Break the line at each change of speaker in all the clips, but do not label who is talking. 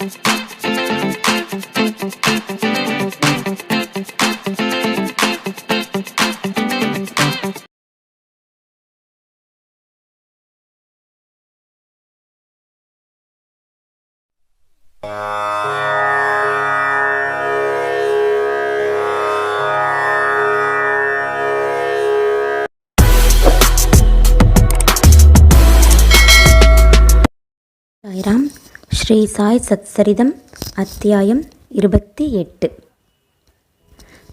Uh... Sri Sai Satcharitam அத்தியாயம் இருபத்தி எட்டு.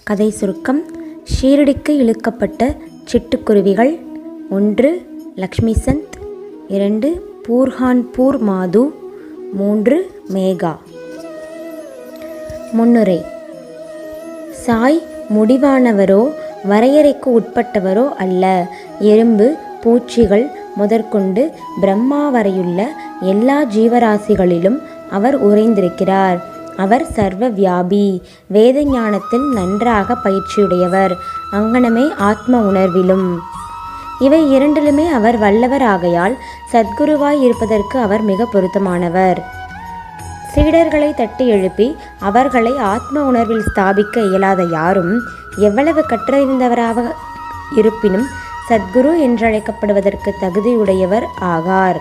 கதை சுருக்கம் ஷீரடிக்கு இழுக்கப்பட்ட சிட்டுக்குருவிகள் ஒன்று லக்ஷ்மி சந்த் இரண்டு பூர்ஹான்பூர் மாது மூன்று மேகா. முன்னுரை. சாய் முடிவானவரோ வரையறைக்கு உட்பட்டவரோ அல்ல. எறும்பு பூச்சிகள் முதற்கொண்டு பிரம்மா வரையுள்ள எல்லா ஜீவராசிகளிலும் அவர் உறைந்திருக்கிறார். அவர் சர்வ வியாபி வேத ஞானத்தில் நன்றாக பயிற்சியுடையவர். அங்கனமே ஆத்ம உணர்விலும். இவை இரண்டிலுமே அவர் வல்லவர் ஆகையால் சத்குருவாய் இருப்பதற்கு அவர் மிக பொருத்தமானவர். சீடர்களை தட்டி எழுப்பி அவர்களை ஆத்ம உணர்வில் ஸ்தாபிக்க இயலாத யாரும் எவ்வளவு கற்றறிந்தவராக இருப்பினும் சத்குரு என்றழைக்கப்படுவதற்கு தகுதியுடையவர் ஆகார்.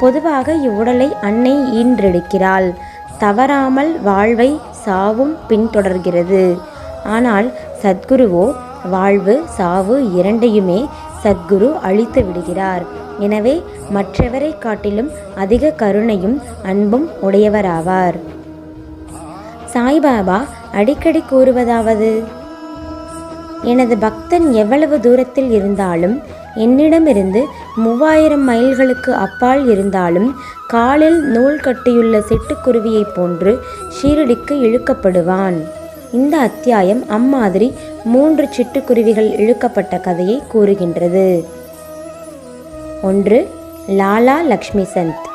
பொதுவாக இவ்வுடலை அன்னை ஈன்றெடுக்கிறாள். தவறாமல் வாழ்வை சாவும் பின்தொடர்கிறது. ஆனால் சத்குருவோ வாழ்வு சாவு இரண்டையுமே சத்குரு அழித்து விடுகிறார். எனவே மற்றவரை காட்டிலும் அதிக கருணையும் அன்பும் உடையவராவார். சாய்பாபா அடிக்கடி கூறுவதாவது எனது பக்தன் எவ்வளவு தூரத்தில் இருந்தாலும் என்னிடமிருந்து மூவாயிரம் மைல்களுக்கு அப்பால் இருந்தாலும் காலில் நூல் கட்டியுள்ள சிட்டுக்குருவியைப் போன்று ஷீரடிக்கு இழுக்கப்படுவான். இந்த அத்தியாயம் அம்மாதிரி மூன்று சிட்டுக்குருவிகள் இழுக்கப்பட்ட கதையை கூறுகின்றது. ஒன்று லாலா லக்ஷ்மி சந்த்.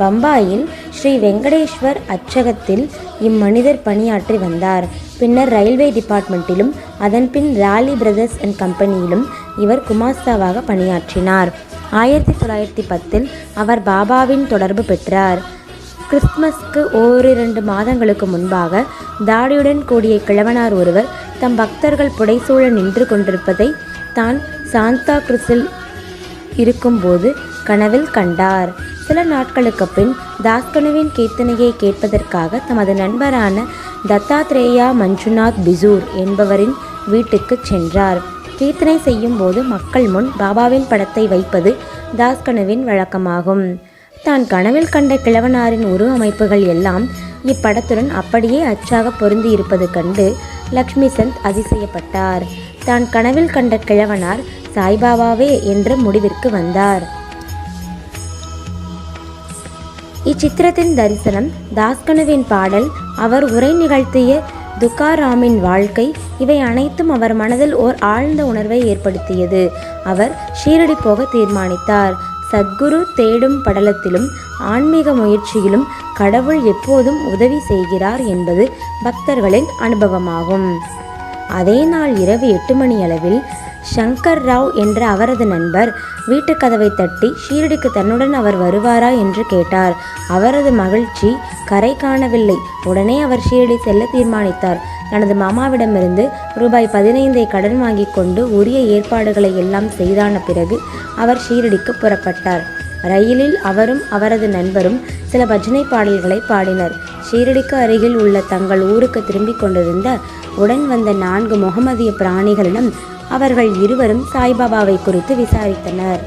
பம்பாயில் ஸ்ரீ வெங்கடேஸ்வர் அச்சகத்தில் இம்மனிதர் பணியாற்றி வந்தார். பின்னர் ரயில்வே டிபார்ட்மெண்ட்டிலும் அதன்பின் ராலி பிரதர்ஸ் அண்ட் கம்பெனியிலும் இவர் குமாஸ்தாவாக பணியாற்றினார். ஆயிரத்தி தொள்ளாயிரத்தி பத்தில் அவர் பாபாவின் தொடர்பு பெற்றார். கிறிஸ்துமஸ்க்கு ஓரிரண்டு மாதங்களுக்கு முன்பாக தாடியுடன் கூடிய கிழவனார் ஒருவர் தம் பக்தர்கள் புடைசூழ நின்று கொண்டிருப்பதை தான் சாந்தா கிறிஸில் இருக்கும்போது கனவில் கண்டார். சில நாட்களுக்கு பின் தாஸ்கனுவின் கீர்த்தனையை கேட்பதற்காக தமது நண்பரான தத்தாத்ரேயா மஞ்சுநாத் பிசூர் என்பவரின் வீட்டுக்கு சென்றார். கீர்த்தனை செய்யும் போது மக்கள் முன் பாபாவின் படத்தை வைப்பது தாஸ்கனுவின் வழக்கமாகும். தான் கனவில் கண்ட கிழவனாரின் உரு அமைப்புகள் எல்லாம் இப்படத்துடன் அப்படியே அச்சாக பொருந்தி இருப்பது கண்டு லக்ஷ்மி சந்த் அதிசயப்பட்டார். தான் கனவில் கண்ட கிழவனார் சாய்பாபாவே என்ற முடிவிற்கு வந்தார். இச்சித்திரத்தின் தரிசனம் தாஸ்கனுவின் பாடல் அவர் உரை நிகழ்த்திய துக்காராமின் வாழ்க்கை இவை அனைத்தும் அவர் மனதில் ஓர் ஆழ்ந்த உணர்வை ஏற்படுத்தியது. அவர் ஷீரடி போக தீர்மானித்தார். சத்குரு தேடும் படலத்திலும் ஆன்மீக முயற்சியிலும் கடவுள் எப்போதும் உதவி செய்கிறார் என்பது பக்தர்களின் அனுபவமாகும். அதே நாள் இரவு எட்டு மணி அளவில் சங்கர் ராவ் என்ற அவரது நண்பர். வீட்டு கதவை தட்டி ஷீரடிக்கு தன்னுடன் அவர் வருவாரா என்று கேட்டார். அவரது மகிழ்ச்சி கரை காணவில்லை. உடனே அவர் ஷீரடி செல்ல தீர்மானித்தார். தனது மாமாவிடமிருந்து ரூபாய் பதினைந்தை கடன் வாங்கி கொண்டு உரிய ஏற்பாடுகளை எல்லாம் செய்தான பிறகு அவர் ஷீரடிக்கு புறப்பட்டார். ரயிலில் அவரும் அவரது நண்பரும் சில பஜனை பாடல்களை பாடினர். ஷீரடிக்கு அருகில் உள்ள தங்கள் ஊருக்கு திரும்பிக் கொண்டிருந்த உடன் வந்த நான்கு முகமதிய பிராணிகளிடம் அவர்கள் இருவரும் சாய்பாபாவை குறித்து விசாரித்தனர்.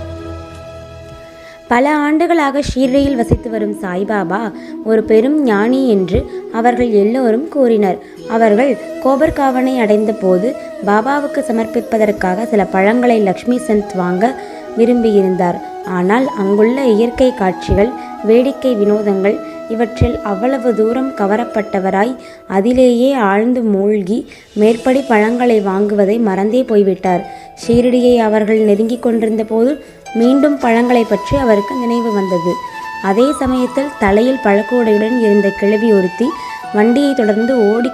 பல ஆண்டுகளாக ஷீர்டியில் வசித்து வரும் சாய்பாபா ஒரு பெரும் ஞானி என்று அவர்கள் எல்லோரும் கூறினர். அவர்கள் கோபர்காவனை அடைந்த போது பாபாவுக்கு சமர்ப்பிப்பதற்காக சில பழங்களை லக்ஷ்மி சந்த் வாங்க விரும்பியிருந்தார். ஆனால் அங்குள்ள இயற்கை காட்சிகள் வேடிக்கை வினோதங்கள் இவற்றில் அவ்வளவு தூரம் கவரப்பட்டவராய் அதிலேயே ஆழ்ந்து மூழ்கி மேற்படி பழங்களை வாங்குவதை மறந்தே போய்விட்டார். ஷீரடியை அவர்கள் நெருங்கிக் கொண்டிருந்த போது மீண்டும் பழங்களை பற்றி அவருக்கு நினைவு வந்தது. அதே சமயத்தில் தலையில் பழக்கூடையுடன் இருந்த கிழவி ஒருத்தி வண்டியை தொடர்ந்து ஓடி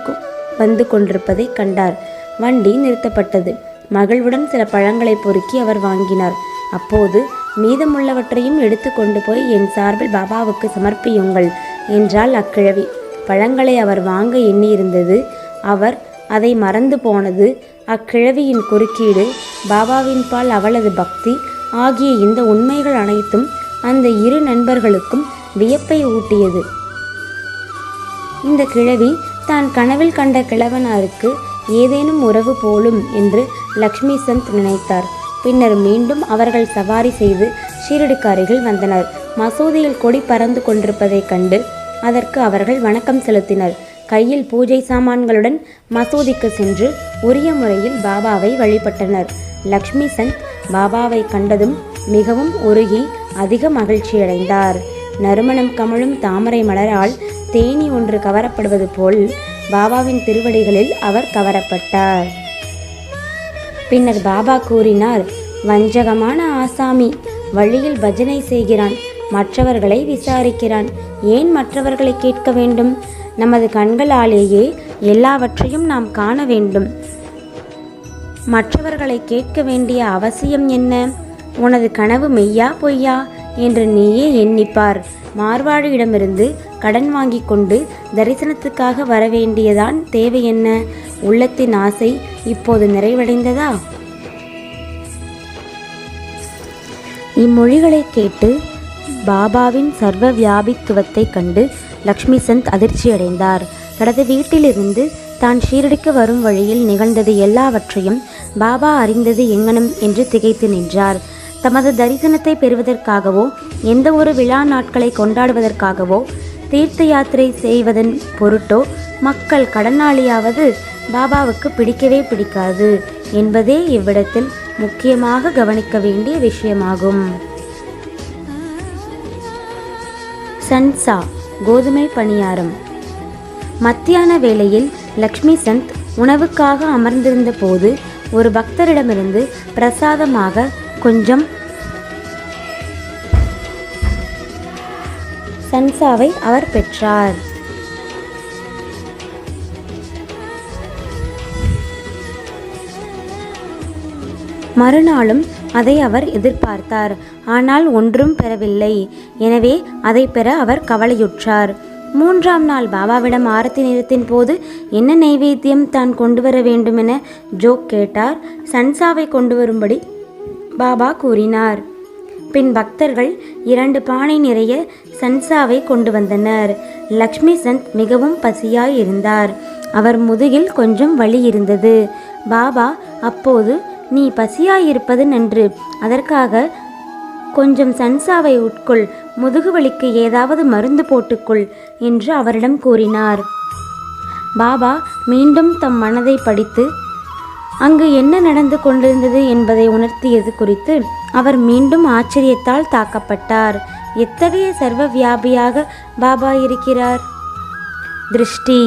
வந்து கொண்டிருப்பதை கண்டார். வண்டி நிறுத்தப்பட்டது. மகளுடன் சில பழங்களை பொறுக்கி அவர் வாங்கினார். அப்போது மீதமுள்ளவற்றையும் எடுத்து கொண்டு போய் என் சார்பில் பாபாவுக்கு சமர்ப்பியுங்கள் என்றாள் அக்கிழவி. பழங்களை அவர் வாங்க எண்ணியிருந்தது. அவர் அதை மறந்து போனது. அக்கிழவியின் குறுக்கீடு பாபாவின் பால் அவளது பக்தி ஆகிய இந்த உண்மைகள் அனைத்தும் அந்த இரு நண்பர்களுக்கும் வியப்பை ஊட்டியது. இந்த கிழவி தான் கனவில் கண்ட கிழவனாருக்கு ஏதேனும் உறவு போலும் என்று லக்ஷ்மி சந்த் நினைத்தார். பின்னர் மீண்டும் அவர்கள் சவாரி செய்து ஷீரடிக்கு அருகில் வந்தனர். மசூதியில் கொடி பறந்து கொண்டிருப்பதைக் கண்டு அதற்கு அவர்கள் வணக்கம் செலுத்தினர். கையில் பூஜை சாமான்களுடன் மசூதிக்கு சென்று உரிய முறையில் பாபாவை வழிபட்டனர். லக்ஷ்மி சந்த் பாபாவை கண்டதும் மிகவும் உருகி அதிக மகிழ்ச்சியடைந்தார். நறுமணம் கமழும் தாமரை மலரால் தேனி ஒன்று கவரப்படுவது போல் பாபாவின் திருவடிகளில் அவர் கவரப்பட்டார். பின்னர் பாபா கூறினார் வஞ்சகமான ஆசாமி வழியில் பஜனை செய்கிறான் மற்றவர்களை விசாரிக்கிறான். ஏன் மற்றவர்களை கேட்க வேண்டும்? நமது கண்களாலேயே எல்லாவற்றையும் நாம் காண வேண்டும். மற்றவர்களை கேட்க வேண்டிய அவசியம் என்ன? உனது கனவு மெய்யா பொய்யா? என்று நீயே எண்ணிப்பார். மார்வாழியிடமிருந்து கடன் வாங்கிக் கொண்டு தரிசனத்துக்காக வரவேண்டியதான் தேவை என்ன? உள்ளத்தின் ஆசை இப்போது நிறைவடைந்ததா? இம்மொழிகளை கேட்டு பாபாவின் சர்வ வியாபித்துவத்தை கண்டு லக்ஷ்மி சந்த் அதிர்ச்சியடைந்தார். தனது வீட்டிலிருந்து தான் ஷீரடிக்கு வரும் வழியில் நிகழ்ந்தது எல்லாவற்றையும் பாபா அறிந்தது எங்கனம் என்று திகைத்து நின்றார். தமது தரிசனத்தை பெறுவதற்காகவோ எந்த ஒரு விழா நாட்களை கொண்டாடுவதற்காகவோ தீர்த்த யாத்திரை செய்வதன் பொருட்டோ மக்கள் கடனாளியாவது பாபாவுக்கு பிடிக்கவே பிடிக்காது என்பதே இவ்விடத்தில் முக்கியமாக கவனிக்க வேண்டிய விஷயமாகும். சன்சா கோதுமை பணியாரம். மத்தியான வேளையில் லக்ஷ்மி சந்த் உணவுக்காக அமர்ந்திருந்த போது ஒரு பக்தரிடமிருந்து பிரசாதமாக கொஞ்சம் சன்சாவை அவர் பெற்றார். மறுநாளும் அதை அவர் எதிர்பார்த்தார். ஆனால் ஒன்றும் பெறவில்லை. எனவே அதை பெற அவர் கவலையுற்றார். மூன்றாம் நாள் பாபாவிடம் ஆரத்தி நேரத்தின் போது என்ன நைவேத்தியம் தான் கொண்டு வர வேண்டுமென ஜோக் கேட்டார். சன்சாவை கொண்டு வரும்படி பாபா கூறினார். பின் பக்தர்கள் இரண்டு பானை நிறைய சன்சாவை கொண்டு வந்தனர். லக்ஷ்மி சந்த் மிகவும் பசியாய் இருந்தார். அவர் முதுகில் கொஞ்சம் வலி இருந்தது. பாபா அப்போது நீ பசியாயிருப்பது நன்று. அதற்காக கொஞ்சம் சன்சாவை உட்கொள். முதுகுவலிக்கு ஏதாவது மருந்து போட்டுக்கொள் என்று அவரிடம் கூறினார். பாபா மீண்டும் தம் மனதை படித்து அங்கு என்ன நடந்து கொண்டிருந்தது என்பதை உணர்த்தியது குறித்து அவர் மீண்டும் ஆச்சரியத்தால் தாக்கப்பட்டார். எத்தகைய சர்வ வியாபியாக பாபா இருக்கிறார்? திருஷ்டி.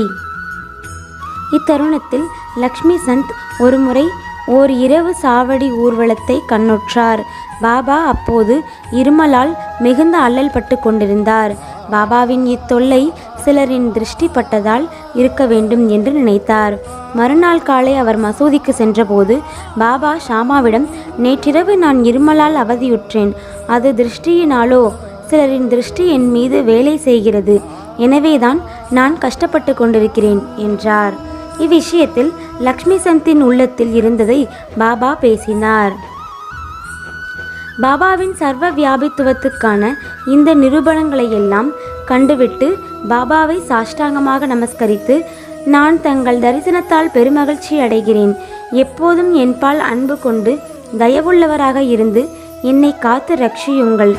இத்தருணத்தில் லக்ஷ்மி சந்த் ஒருமுறை ஓர் இரவு சாவடி ஊர்வலத்தை கண்ணுற்றார். பாபா அப்போது இருமலால் மிகுந்த அல்லல் பட்டு கொண்டிருந்தார். பாபாவின் இத்தொல்லை சிலரின் திருஷ்டி பட்டதால் இருக்க வேண்டும் என்று நினைத்தார். மறுநாள் காலை அவர் மசூதிக்கு சென்றபோது பாபா ஷாமாவிடம் நேற்றிரவு நான் இருமலால் அவதியுற்றேன். அது திருஷ்டியினாலோ? சிலரின் திருஷ்டி என் மீது வேலை செய்கிறது. எனவேதான் நான் கஷ்டப்பட்டு கொண்டிருக்கிறேன் என்றார். இவ்விஷயத்தில் லக்ஷ்மி சந்தின் உள்ளத்தில் இருந்ததை பாபா பேசினார். பாபாவின் சர்வ வியாபித்துவத்துக்கான இந்த நிரூபணங்களை எல்லாம் கண்டுவிட்டு பாபாவை சாஷ்டாங்கமாக நமஸ்கரித்து நான் தங்கள் தரிசனத்தால் பெருமகிழ்ச்சி அடைகிறேன். எப்போதும் என்பால் அன்பு கொண்டு தயவுள்ளவராக இருந்து என்னை காத்து ரட்சியுங்கள்.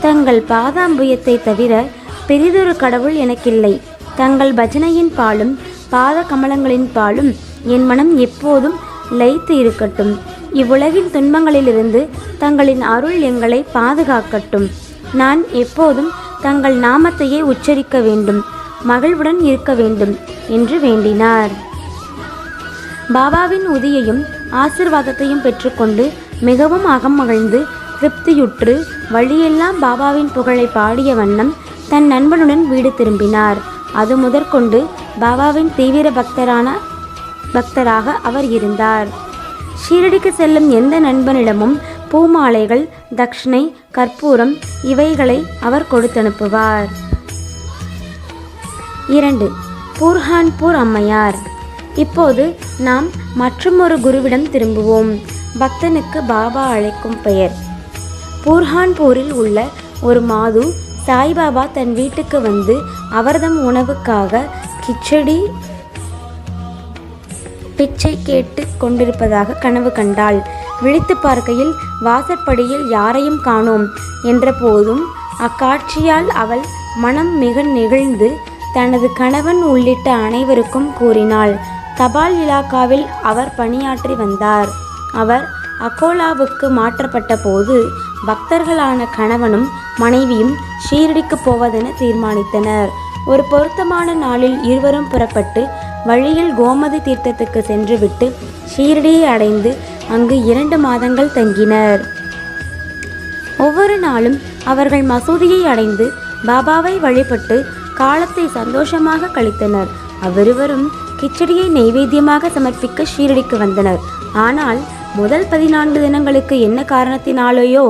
தங்கள் பாதாம்புயத்தை தவிர பெரிதொரு கடவுள் எனக்கில்லை. தங்கள் பஜனையின் பாலும் பாத கமலங்களின் பாலும் என் மனம் எப்போதும் லயித்து இருக்கட்டும். இவ்வுலகின் துன்பங்களிலிருந்து தங்களின் அருள் எங்களை பாதுகாக்கட்டும். நான் எப்போதும் தங்கள் நாமத்தையே உச்சரிக்க வேண்டும் மகிழ்வுடன் இருக்க வேண்டும் என்று வேண்டினார். பாபாவின் உதியையும் ஆசிர்வாதத்தையும் பெற்றுக்கொண்டு மிகவும் அகமகிழ்ந்து திருப்தியுற்று வழியெல்லாம் பாபாவின் புகழை பாடிய வண்ணம் தன் நண்பனுடன் வீடு திரும்பினார். அது முதற்கொண்டு பாபாவின் தீவிர பக்தரான பக்தராக அவர் இருந்தார். ஷீரடிக்கு செல்லும் எந்த நண்பனிடமும் பூமாலைகள் தக்ஷணை கற்பூரம் இவைகளை அவர் கொடுத்தனுப்புவார். இரண்டு பூர்ஹான்பூர் அம்மையார். இப்போது நாம் மற்றுமொரு குருவிடம் திரும்புவோம். பக்தனுக்கு பாபா அழைக்கும் பெயர். பூர்ஹான்பூரில் உள்ள ஒரு மாது சாய்பாபா தன் வீட்டுக்கு வந்து அவர்தம் உணவுக்காக கிச்சடி பிச்சை கேட்டு கொண்டிருப்பதாக கனவு கண்டாள். விழித்து பார்க்கையில் வாசற்படியில் யாரையும் காணோம் என்ற போதும் அக்காட்சியால் அவள் மனம் மிக நெகிழ்ந்து தனது கணவன் உள்ளிட்ட அனைவருக்கும் கூறினாள். தபால் இலாக்காவில் அவர் பணியாற்றி வந்தார். அவர் அகோலாவுக்கு மாற்றப்பட்ட போது பக்தர்களான கணவனும் மனைவியும் ஷீரடிக்கு போவதென தீர்மானித்தனர். ஒரு பொருத்தமான நாளில் இருவரும் புறப்பட்டு வழியில் கோமதி தீர்த்தத்துக்கு சென்றுவிட்டு ஷீரடியை அடைந்து அங்கு இரண்டு மாதங்கள் தங்கினர். ஒவ்வொரு நாளும் அவர்கள் மசூதியை அடைந்து பாபாவை வழிபட்டு காலத்தை சந்தோஷமாக கழித்தனர். அவ்விருவரும் கிச்சடியை நெய்வேத்தியமாக சமர்ப்பிக்க ஷீரடிக்கு வந்தனர். ஆனால் முதல் பதினான்கு தினங்களுக்கு என்ன காரணத்தினாலேயோ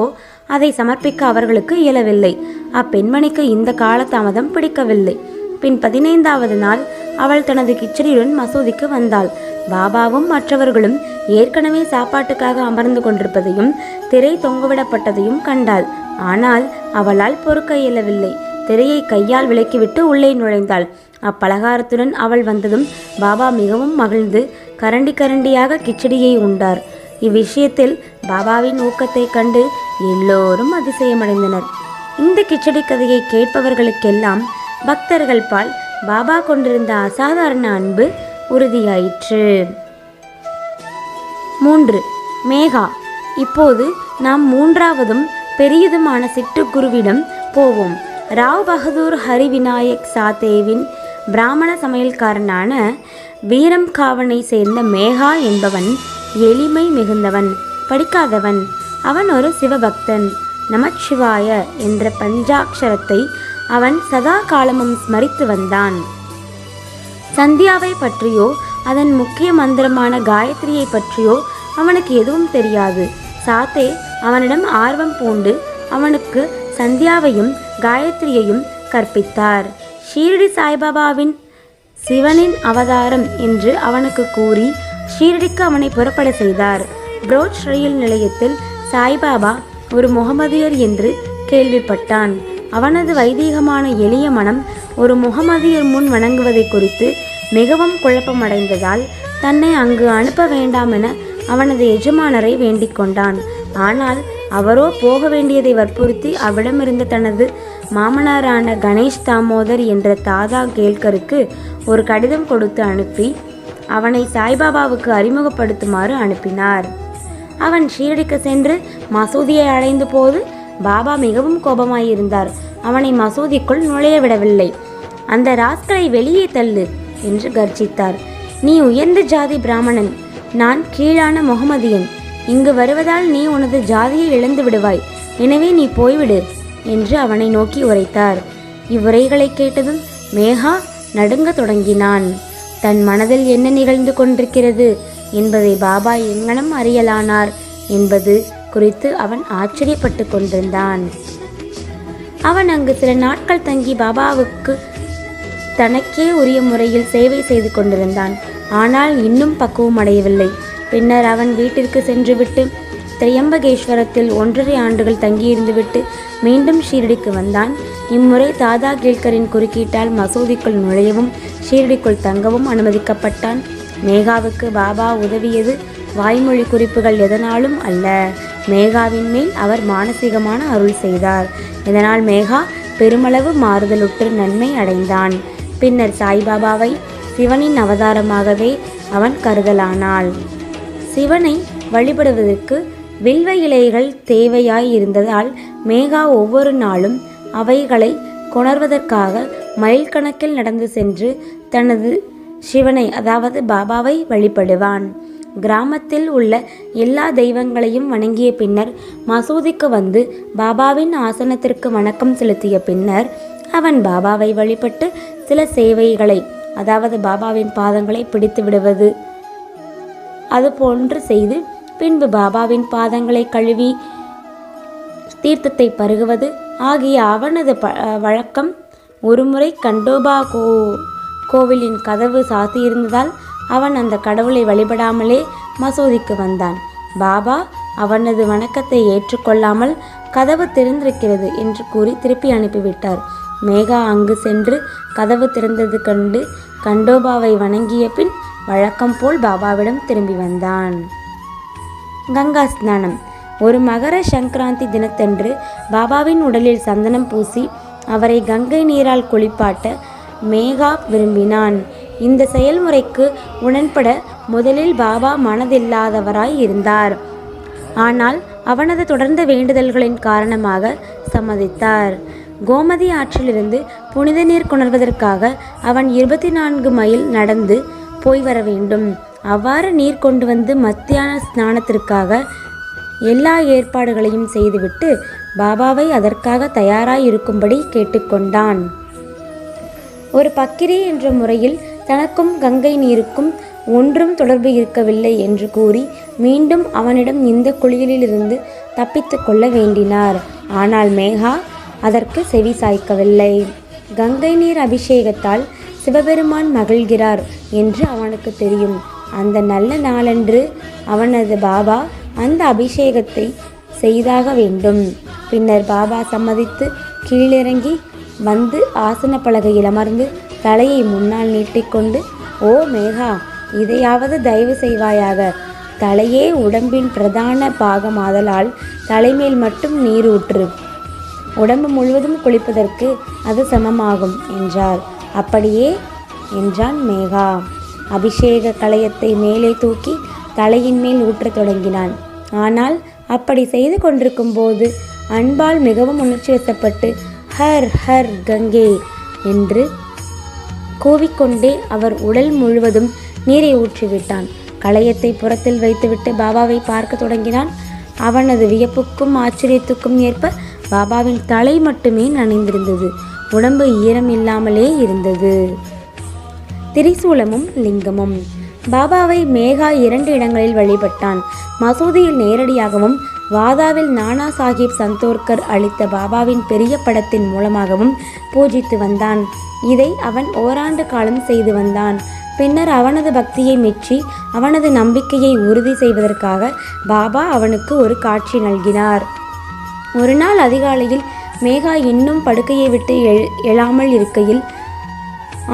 அதை சமர்ப்பிக்க அவர்களுக்கு இயலவில்லை. அப்பெண்மணிக்கு இந்த காலதாமதம் பிடிக்கவில்லை. பின் பதினைந்தாவது நாள் அவள் தனது கிச்சடியுடன் மசூதிக்கு வந்தாள். பாபாவும் மற்றவர்களும் ஏற்கனவே சாப்பாட்டுக்காக அமர்ந்து கொண்டிருப்பதையும் திரை தொங்கவிடப்பட்டதையும் கண்டாள். ஆனால் அவளால் பொறுக்க இயலவில்லை. திரையை கையால் விலக்கிவிட்டு உள்ளே நுழைந்தாள். அப்பலகாரத்துடன் அவள் வந்ததும் பாபா மிகவும் மகிழ்ந்து கரண்டி கரண்டியாக கிச்சடியை உண்டார். இவ்விஷயத்தில் பாபாவின் ஊக்கத்தை கண்டு எல்லோரும் அதிசயமடைந்தனர். இந்த கிச்சடி கதையை கேட்பவர்களுக்கெல்லாம் பக்தர்கள் பால் பாபா கொண்டிருந்த அசாதாரண அன்பு உறுதியாயிற்று. மூன்று மேகா. இப்போது நாம் மூன்றாவதும் பெரியதுமான சிட்டுக்குருவிடம் போவோம். ராவ் பகதூர் ஹரி விநாயக் சாத்தேவின் பிராமண சமையல்காரனான வீரம் காவனை சேர்ந்த மேகா என்பவன் எளிமை மிகுந்தவன் படிக்காதவன். அவன் ஒரு சிவபக்தன். நமச்சிவாய என்ற பஞ்சாட்சரத்தை அவன் சதா காலமும் ஸ்மரித்து வந்தான். சந்தியாவை பற்றியோ அதன் முக்கிய மந்திரமான காயத்ரியை பற்றியோ அவனுக்கு எதுவும் தெரியாது. சாத்தே அவனிடம் ஆர்வம் பூண்டு அவனுக்கு சந்தியாவையும் காயத்ரியையும் கற்பித்தார். ஷீரடி சாய்பாபாவின் சிவனின் அவதாரம் என்று அவனுக்கு கூறி ஷீரடிக்கு அவனை புறப்பட செய்தார். புரோச் ரயில் நிலையத்தில் சாய்பாபா ஒரு முகமதியர் என்று கேள்விப்பட்டான். அவனது வைதீகமான எளிய மனம் ஒரு முகமதியர் முன் வணங்குவதை குறித்து மிகவும் குழப்பமடைந்ததால் தன்னை அங்கு அனுப்ப வேண்டாம் என அவனது எஜமானரை வேண்டிக் கொண்டான். ஆனால் அவரோ போக வேண்டியதை வற்புறுத்தி அவ்விடமிருந்த தனது மாமனாரான கணேஷ் தாமோதர் என்ற தாதா கேல்கருக்கு ஒரு கடிதம் கொடுத்து அனுப்பி அவனை சாய்பாபாவுக்கு அறிமுகப்படுத்துமாறு அனுப்பினார். அவன் ஷீரடிக்கு சென்று மசூதியை அடைந்த போது பாபா மிகவும் கோபமாயிருந்தார். அவனை மசூதிக்குள் நுழைய விடவில்லை அந்த ராஸ்கலை வெளியே தள்ளு என்று கர்ஜித்தார். நீ உயர்ந்த ஜாதி பிராமணன். நான் கீழான முகமதியன். இங்கு வருவதால் நீ உனது ஜாதியை இழந்து விடுவாய். எனவே நீ போய்விடு என்று அவனை நோக்கி உரைத்தார். இவ்வுரைகளை கேட்டதும் மேகா நடுங்க தொடங்கினான். தன் மனதில் என்ன நிகழ்ந்து கொண்டிருக்கிறது? என்பதை பாபா எங்கனம் அறியலானார்? என்பது குறித்து அவன் ஆச்சரியப்பட்டு கொண்டிருந்தான். அவன் அங்கு சில நாட்கள் தங்கி பாபாவுக்கு தனக்கே உரிய முறையில் சேவை செய்து கொண்டிருந்தான். ஆனால் இன்னும் பக்குவம் அடையவில்லை. பின்னர் அவன் வீட்டிற்கு சென்றுவிட்டு திரையம்பகேஸ்வரத்தில் ஒன்றரை ஆண்டுகள் தங்கியிருந்துவிட்டு மீண்டும் ஷீரடிக்கு வந்தான். இம்முறை தாதா கேல்கரின் குறுக்கீட்டால் மசூதிக்குள் நுழையவும் ஷீரடிக்குள் தங்கவும் அனுமதிக்கப்பட்டான். மேகாவுக்கு பாபா உதவியது வாய்மொழி குறிப்புகள் எதனாலும் அல்ல. மேகாவின் மேல் அவர் மானசீகமான அருள் செய்தார். இதனால் மேகா பெருமளவு மாறுதலுற்று நன்மை அடைந்தான். பின்னர் சாய்பாபாவை சிவனின் அவதாரமாகவே அவன் கருதலானாள். சிவனை வழிபடுவதற்கு வில்வ இலைகள் தேவையாய் இருந்ததால் மேகா ஒவ்வொரு நாளும் அவைகளை கொணர்வதற்காக மைல் கணக்கில் நடந்து சென்று தனது சிவனை அதாவது பாபாவை வழிபடுவான். கிராமத்தில் உள்ள எல்லா தெய்வங்களையும் வணங்கிய பின்னர் மசூதிக்கு வந்து பாபாவின் ஆசனத்திற்கு வணக்கம் செலுத்திய பின்னர் அவன் பாபாவை வழிபட்டு சில சேவைகளை அதாவது பாபாவின் பாதங்களை பிடித்து விடுவது அதுபோன்று செய்து பின்பு பாபாவின் பாதங்களை கழுவி தீர்த்தத்தை பருகுவது ஆகிய அவனது ப வழக்கம். ஒருமுறை கண்டோபா கோ கோவிலின் கதவு சாத்தியிருந்ததால் அவன் அந்த கடவுளை வழிபடாமலே மசூதிக்கு வந்தான். பாபா அவனது வணக்கத்தை ஏற்றுக்கொள்ளாமல் கதவு திறந்திருக்கிறது என்று கூறி திருப்பி அனுப்பிவிட்டார். மேகா அங்கு சென்று கதவு திறந்தது கண்டு கண்டோபாவை வணங்கிய பின் வழக்கம் போல் பாபாவிடம் திரும்பி வந்தான். கங்கா ஸ்நானம். ஒரு மகர சங்கராந்தி தினத்தன்று பாபாவின் உடலில் சந்தனம் பூசி அவரை கங்கை நீரால் குளிப்பாட்ட மேகா விரும்பினான். இந்த செயல்முறைக்கு உடன்பட முதலில் பாபா மனதில்லாதவராய் இருந்தார். ஆனால் அவனது தொடர்ந்த வேண்டுதல்களின் காரணமாக சம்மதித்தார். கோமதி ஆற்றிலிருந்து புனித நீர் கொணர்வதற்காக அவன் இருபத்தி நான்கு மைல் நடந்து போய் வர வேண்டும். அவ்வாறு நீர் கொண்டு வந்து மத்தியான ஸ்நானத்திற்காக எல்லா ஏற்பாடுகளையும் செய்துவிட்டு பாபாவை அதற்காக தயாராய் இருக்கும்படி கேட்டுக்கொண்டான். ஒரு பக்கிரி என்ற முறையில் தனக்கும் கங்கை நீருக்கும் ஒன்றும் தொடர்பு இருக்கவில்லை என்று கூறி மீண்டும் அவனிடம் இந்த குளியலிலிருந்து தப்பித்து கொள்ள வேண்டினார். ஆனால் மேகா அதற்கு செவி சாய்க்கவில்லை. கங்கை நீர் அபிஷேகத்தால் சிவபெருமான் மகிழ்கிறார் என்று அவனுக்கு தெரியும். அந்த நல்ல நாளன்று அவனது பாபா அந்த அபிஷேகத்தை செய்தாக வேண்டும். பின்னர் பாபா சம்மதித்து கீழிறங்கி வந்து ஆசன பலகையில் அமர்ந்து தலையை முன்னால் நீட்டிக்கொண்டு ஓ மேகா இதையாவது தயவு செய்வாயாக. தலையே உடம்பின் பிரதான பாகமாதலால் தலைமேல் மட்டும் நீர் ஊற்று. உடம்பு முழுவதும் குளிப்பதற்கு அது சமமாகும் என்றார் அப்படியே என்றான் மேகா. அபிஷேக களையத்தை மேலே தூக்கி தலையின் மேல் ஊற்றத் தொடங்கினான். ஆனால் அப்படி செய்து கொண்டிருக்கும் போது அன்பால் மிகவும் உணர்ச்சி வசப்பட்டு ஹர் ஹர் கங்கே என்று கூவிக்கொண்டே அவர் உடல் முழுவதும் நீரை ஊற்றிவிட்டான். களையத்தை புறத்தில் வைத்துவிட்டு பாபாவை பார்க்க தொடங்கினான். அவனது வியப்புக்கும் ஆச்சரியத்துக்கும் ஏற்ப பாபாவின் தலை மட்டுமே நனைந்திருந்தது. உடம்பு ஈரம் இல்லாமலே இருந்தது. திரிசூலமும் லிங்கமும். பாபாவை மேகா இரண்டு இடங்களில் வழிபட்டான். மசூதியில் நேரடியாகவும் வாதாவில் நானா சாஹிப் சந்தோர்கர் அளித்த பாபாவின் பெரிய படத்தின் மூலமாகவும் பூஜித்து வந்தான். இதை அவன் ஓராண்டு காலம் செய்து வந்தான். பின்னர் அவனது பக்தியை மெச்சி அவனது நம்பிக்கையை உறுதி செய்வதற்காக பாபா அவனுக்கு ஒரு காட்சி நல்கினார். ஒரு நாள் அதிகாலையில் மேகா இன்னும் படுக்கையை விட்டு எழ் எழாமல் இருக்கையில்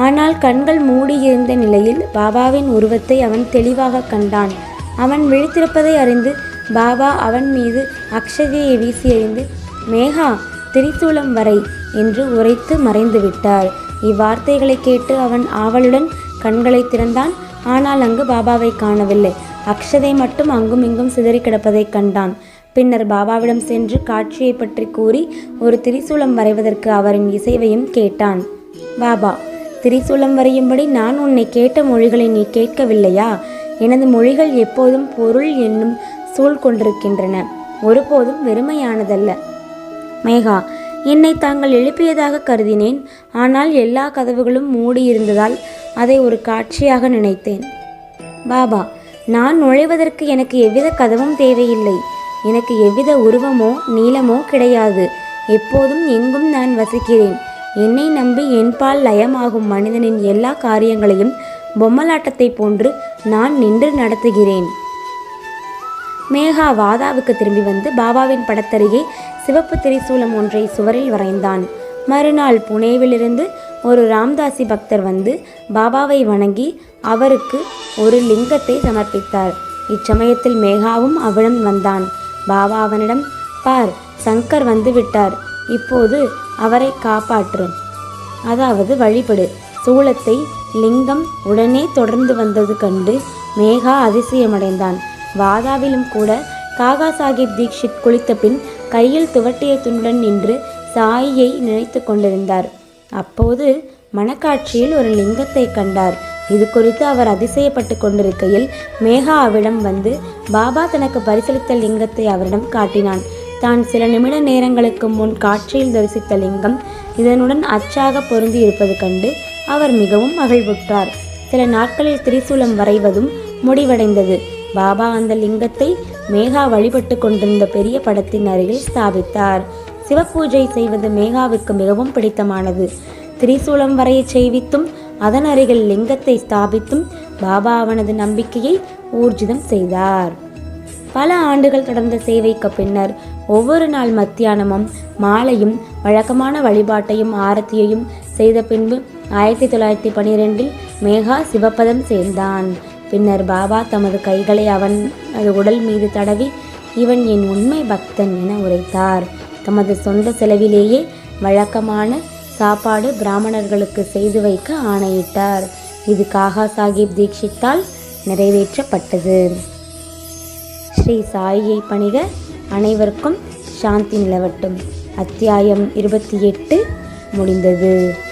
ஆனால் கண்கள் மூடியிருந்த நிலையில் பாபாவின் உருவத்தை அவன் தெளிவாக கண்டான். அவன் விழித்திருப்பதை அறிந்து பாபா அவன் மீது அக்ஷதையை வீசி எறிந்து மேகா திரிசூலம் வரை என்று உரைத்து மறைந்துவிட்டார் இவ்வார்த்தைகளை கேட்டு அவன் ஆவலுடன் கண்களை திறந்தான். ஆனால் அங்கு பாபாவை காணவில்லை. அக்ஷதை மட்டும் அங்கும் இங்கும் சிதறி கிடப்பதைக் கண்டான். பின்னர் பாபாவிடம் சென்று காட்சியை பற்றி கூறி ஒரு திரிசூலம் வரைவதற்கு அவரின் இசைவையும் கேட்டான். பாபா திரிசூலம் வரையும்படி நான் உன்னை கேட்ட மொழிகளை நீ கேட்கவில்லையா? எனது மொழிகள் எப்போதும் பொருள் என்னும் சூழ் கொண்டிருக்கின்றன. ஒருபோதும் வெறுமையானதல்ல. மேகா என்னை தாங்கள் எழுப்பியதாக கருதினேன். ஆனால் எல்லா கதவுகளும் மூடியிருந்ததால் அதை ஒரு காட்சியாக நினைத்தேன். பாபா நான் நுழைவதற்கு எனக்கு எவ்வித கதவும் தேவையில்லை. எனக்கு எவ்வித உருவமோ நீளமோ கிடையாது. எப்போதும் எங்கும் நான் வசிக்கிறேன். என்னை நம்பி என்பால் லயமாகும் மனிதனின் எல்லா காரியங்களையும் பொம்மலாட்டத்தை போன்று நான் நின்று நடத்துகிறேன். மேகா வாதாவுக்கு திரும்பி வந்து பாபாவின் படத்தருகே சிவப்பு திரிசூலம் ஒன்றை சுவரில் வரைந்தான். மறுநாள் புனேவிலிருந்து ஒரு ராம்தாசி பக்தர் வந்து பாபாவை வணங்கி அவருக்கு ஒரு லிங்கத்தை சமர்ப்பித்தார். இச்சமயத்தில் மேகாவும் அவளும் வந்தான். பாபா அவனிடம் பார் சங்கர் வந்து விட்டார் இப்போது அவரை காப்பாற்று. அதாவது வழிபடு. சூளத்தை லிங்கம் உடனே தொடர்ந்து வந்தது கண்டு மேகா அதிசயமடைந்தான். வாதாவிலும் கூட காகா சாஹிப் தீக்ஷித் குளித்த பின் கையில் துவட்டிய துண்டுடன் நின்று சாயியை நினைத்து கொண்டிருந்தார். அப்போது மனக்காட்சியில் ஒரு லிங்கத்தை கண்டார். இது குறித்து அவர் அதிசயப்பட்டு கொண்டிருக்கையில் மேகா அவிடம் வந்து பாபா தனக்கு பரிசளித்த லிங்கத்தை அவரிடம் காட்டினான். தான் சில நிமிட நேரங்களுக்கு முன் காட்சியில் தரிசித்த லிங்கம் இதனுடன் அச்சாக பொருந்தி இருப்பது கண்டு அவர் மிகவும் மகிழ்வுற்றார். சில நாட்களில் திரிசூலம் வரைவதும் முடிவடைந்தது. பாபா அந்த லிங்கத்தை மேகா வழிபட்டு கொண்டிருந்த பெரிய படத்தின் அருகில் ஸ்தாபித்தார். சிவபூஜை செய்வது மேகாவுக்கு மிகவும் பிடித்தமானது. திரிசூலம் வரைய செய்வித்தும் அதன் அருகில் லிங்கத்தை ஸ்தாபித்தும் பாபா அவனது நம்பிக்கையை ஊர்ஜிதம் செய்தார். பல ஆண்டுகள் தொடர்ந்த சேவைக்கு பின்னர் ஒவ்வொரு நாள் மத்தியானமும் மாலையும் வழக்கமான வழிபாட்டையும் ஆரத்தியையும் செய்த பின்பு ஆயிரத்தி தொள்ளாயிரத்தி பனிரெண்டில் மேகா சிவப்பதம் சேர்ந்தான். பின்னர் பாபா தமது கைகளை அவன் அது உடல் மீது தடவி இவன் என் உண்மை பக்தன் என உரைத்தார். தமது சொந்த செலவிலேயே வழக்கமான சாப்பாடு பிராமணர்களுக்கு செய்து வைக்க ஆணையிட்டார். இது காகா சாஹிப் தீட்சித்தால் நிறைவேற்றப்பட்டது. ஸ்ரீ சாயியை பணிக அனைவருக்கும் சாந்தி நிலவட்டும். அத்தியாயம் இருபத்தி எட்டு முடிந்தது.